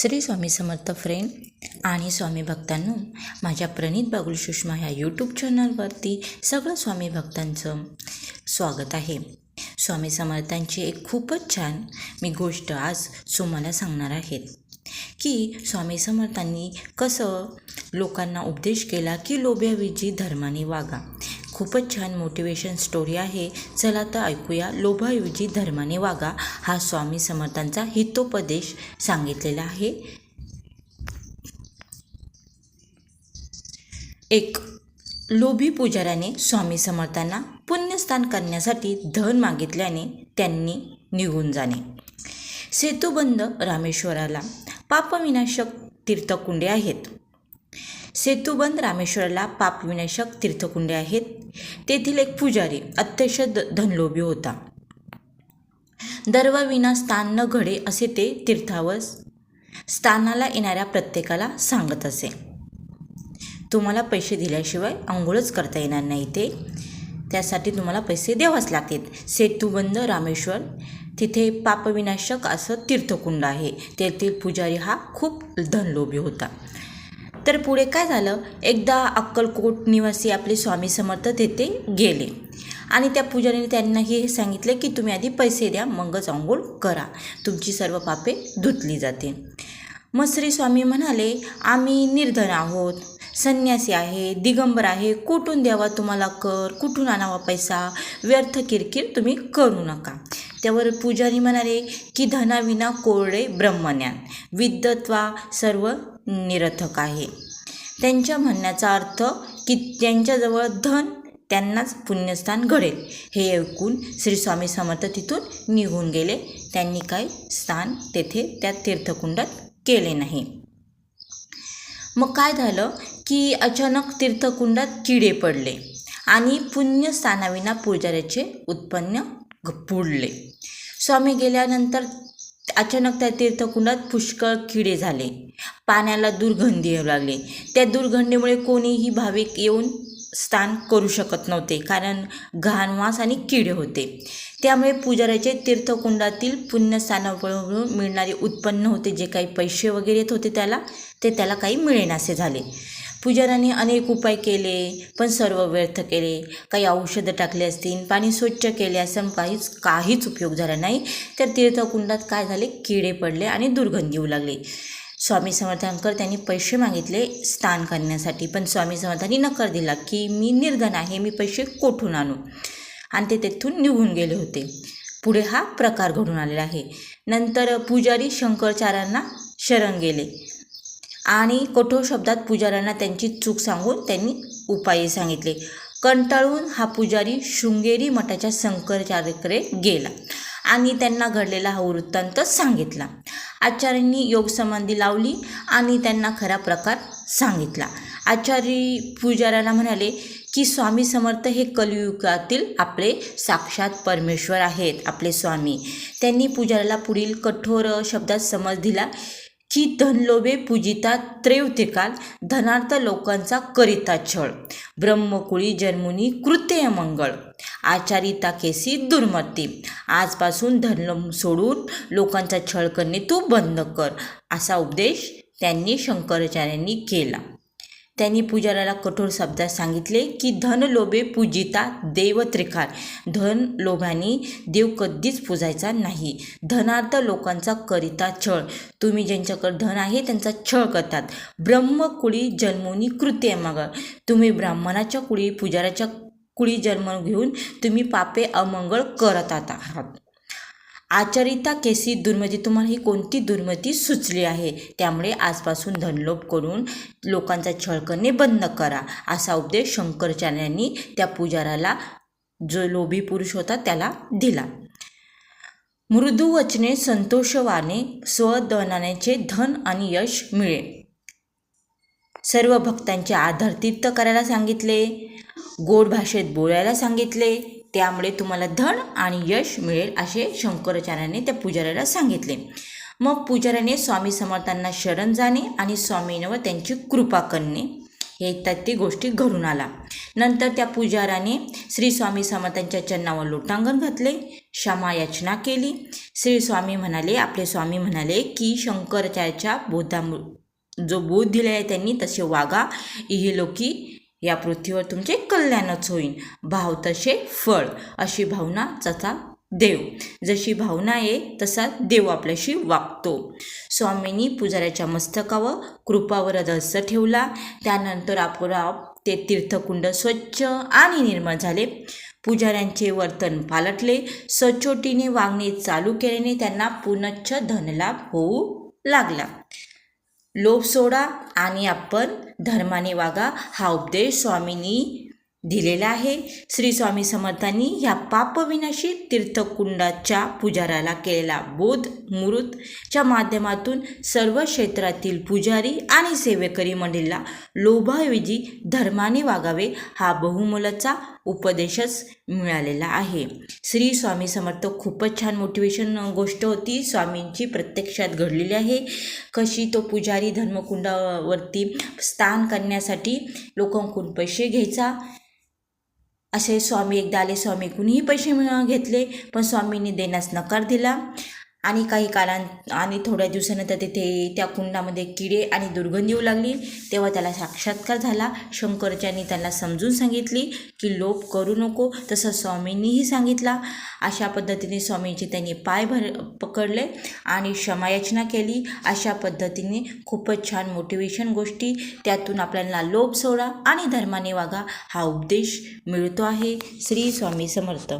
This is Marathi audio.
श्री स्वामी समर्थ फ्रेंड आणि स्वामी भक्तांनो माझ्या प्रणित बागुल सुषमा ह्या यूट्यूब चॅनलवरती सगळं स्वामी भक्तांचं स्वागत आहे. स्वामी समर्थांची एक खूपच छान मी गोष्ट आज तुम्हाला सांगणार आहेत की स्वामी समर्थांनी कसं लोकांना उपदेश केला की लोभ्याविजी धर्माने वागा. खूपच छान मोटिवेशन स्टोरी आहे. चला तर ऐकूया लोभाऐवजी धर्माने वागा हा स्वामी समर्थांचा हितोपदेश सांगितलेला आहे. एक लोभी पुजाऱ्याने स्वामी समर्थांना पुण्यस्नान करण्यासाठी धन मागितल्याने त्यांनी निघून जाणे. सेतुबंद रामेश्वराला पापविनाशक तीर्थकुंडे आहेत. सेतुबंद रामेश्वराला पापविनाशक तीर्थकुंडे आहेत. तेथील एक पुजारी अत्यंत द धनलोभी होता. दर्वाविना स्थान न घडे असे ते तीर्थावर स्थानाला येणाऱ्या प्रत्येकाला सांगत असे. तुम्हाला पैसे दिल्याशिवाय आंघोळच करता येणार नाही ते. त्यासाठी तुम्हाला पैसे द्यावाच लागतील. सेतुबंद रामेश्वर तिथे पापविनाशक असं तीर्थकुंड आहे. तेथील पुजारी हा खूप धनलोभी होता. तर पुढे काय झालं? एकदा अक्कलकोट निवासी आपले स्वामी समर्थ तेथे गेले. आणि त्या पुजारीने त्यांनाही हे सांगितले की तुम्ही आधी पैसे द्या मगच आंघोळ करा. तुमची सर्व पापे धुतली जाते मग श्री स्वामी म्हणाले आम्ही निर्धन आहोत. संन्यासी आहे दिगंबर आहे. कुठून द्यावा तुम्हाला कर? कुठून आणावा पैसा? व्यर्थ किरकिर तुम्ही करू नका. त्यावर पुजारी म्हणाले की धनाविना कोरडे ब्रह्मज्ञान. विद्वत्वा सर्व निरर्थक आहे. त्यांच्या म्हणण्याचा अर्थ की त्यांच्याजवळ धन त्यांनाच पुण्यस्थान घडेल. हे ऐकून श्री स्वामी समर्थ तिथून निघून गेले. त्यांनी काही स्थान तेथे त्या तीर्थकुंडात केले नाही. मग काय झालं की अचानक तीर्थकुंडात किडे पडले आणि पुण्यस्थानाविना पुजाऱ्याचे उत्पन्न पुडले. स्वामी गेल्यानंतर अचानक त्या तीर्थकुंडात पुष्कळ किडे झाले. पाण्याला दुर्गंधी येऊ लागले. त्या दुर्गंधीमुळे कोणीही भाविक येऊन स्नान करू शकत नव्हते कारण घाणवास आणि किडे होते. त्यामुळे पुजाऱ्याचे तीर्थकुंडातील पुण्यस्थानावरून मिळणारे उत्पन्न होते जे काही पैसे वगैरे येत होते त्याला ते त्याला काही मिळेनासे झाले. पुजाऱ्याने अनेक उपाय केले पण सर्व व्यर्थ केले. काही औषधं टाकले असतील पाणी स्वच्छ केले असं काहीच काहीच उपयोग झाला नाही. तर तीर्थकुंडात काय झाले? किडे पडले आणि दुर्गंधी येऊ लागली. स्वामी समर्थांकर त्यांनी पैसे मागितले स्नान करण्यासाठी. पण स्वामी समर्थांनी नकार दिला की मी निर्धन आहे मी पैसे कोठून आणू? आणि ते तेथून निघून गेले होते. पुढे हा प्रकार घडून आलेला आहे. नंतर पुजारी शंकराचार्यांना शरण गेले. आणि कठोर शब्दात पुजाऱ्यांना त्यांची चूक सांगून त्यांनी उपाय सांगितले. कंटाळून हा पुजारी शृंगेरी मठाच्या शंकराचार्यकडे गेला. आणि त्यांना घडलेला हा वृत्तांत सांगितला. आचार्यांनी योगसंबंधी लावली आणि त्यांना खरा प्रकार सांगितला. आचार्य पुजाऱ्याला म्हणाले की स्वामी समर्थ हे कलियुगातील आपले साक्षात परमेश्वर आहेत आपले स्वामी. त्यांनी पुजाऱ्याला पुढील कठोर शब्दात समज दिला की धनलोभे पूजिता त्रैवतिकाल धनार्थ लोकांचा करिता छळ. ब्रह्मकुळी जन्मुनी कृत्य मंगळ. आचारिता केसी दुर्मती. आजपासून धनलोभ सोडून लोकांचा छळ करणे तू बंद कर असा उपदेश त्यांनी शंकराचार्यांनी केला. त्यांनी पुजाऱ्याला कठोर शब्दात सांगितले की धन लोभे पूजिता देवत्रिकार धन लोभाने देव कधीच पूजायचा नाही. धनार्थ लोकांचा करिता छळ. तुम्ही ज्यांच्याकडे धन आहे त्यांचा छळ करतात. ब्रह्मकुळी जन्मोनी कृत्य मग तुम्ही ब्राह्मणाच्या कुळी पुजाऱ्याच्या कुळी जन्म घेऊन तुम्ही पापे अमंगळ करत आहात. आचरिता केसी दुर्मती म्हणजे तुम्हाला ही कोणती दुर्मती सुचली आहे? त्यामुळे आजपासून धनलोभ करून लोकांचा छळ करणे बंद करा असा उपदेश शंकरचार्यांनी त्या पुजाराला जो लोभी पुरुष होता त्याला दिला. मृदू वचने संतोषवाने स्वदनाचे धन आणि यश मिळेल सर्व भक्तांचे आधार तीर्थ करायला सांगितले. गोड भाषेत बोलायला सांगितले. त्यामुळे तुम्हाला धन आणि यश मिळेल असे शंकराचार्याने त्या पुजाऱ्याला सांगितले. मग पुजाऱ्याने स्वामी समर्थांना शरण जाणे आणि स्वामींवर त्यांची कृपा करणे. हे ती गोष्टी घडून आला. नंतर त्या पुजाराने श्री स्वामी समर्थांच्या चरणावर लोटांगण घातले क्षमा याचना केली. श्री स्वामी म्हणाले आपले स्वामी म्हणाले की शंकराचार्याच्या बोधा जो बोध दिला आहे त्यांनी तसे वागा. इहलोकी या पृथ्वीवर तुमचे कल्याणच होईल भाव तसे फळ. अशी भावना तसा देव. जशी भावना आहे तसा देव आपल्याशी वागतो. स्वामींनी पुजाऱ्याच्या मस्तकावर कृपावर रस ठेवला. त्यानंतर आपोआप ते तीर्थकुंड स्वच्छ आणि निर्मळ झाले. पुजाऱ्यांचे वर्तन पालटले. सचोटीने वागणे चालू केल्याने त्यांना पुनच्छ धनलाभ होऊ लागला. लोभ सोडा आणि आपण धर्माने वागा हा उपदेश स्वामींनी दिलेला आहे. श्री स्वामी समर्थांनी ह्या पापविनाशी तीर्थकुंडाच्या पुजाराला केलेला बोध मुहूर्तच्या माध्यमातून सर्व क्षेत्रातील पुजारी आणि सेवेकरी मंडळीला लोभाऐवजी धर्माने वागावे हा बहुमोलाचा उपदेशच मिळालेला आहे. श्री स्वामी समर्थ खूपच छान मोटिवेशन गोष्ट होती. स्वामींची प्रत्यक्षात घडलेली आहे. कशी तो पुजारी धर्मकुंडावरती स्थान करण्यासाठी लोकांकडून पैसे घ्यायचा असे स्वामी एकदा आले स्वामी. कुणीही पैसे मिळ घेतले पण स्वामींनी देण्यास नकार दिला. आणि काही कालां आणि थोड्या दिवसानंतर तिथे त्या कुंडामध्ये किडे आणि दुर्गंधी येऊ लागली. तेव्हा त्याला साक्षात्कार झाला. शंकरच्यांनी त्यांना समजून सांगितली की लोप करू नको. तसं स्वामींनीही सांगितला. अशा पद्धतीने स्वामींचे त्यांनी पाय भर पकडले आणि क्षमायाचना केली. अशा पद्धतीने खूपच छान मोटिवेशन गोष्टी. त्यातून आपल्याला लोप सोडा आणि धर्माने वागा. हा उपदेश मिळतो आहे. श्री स्वामी समर्थ.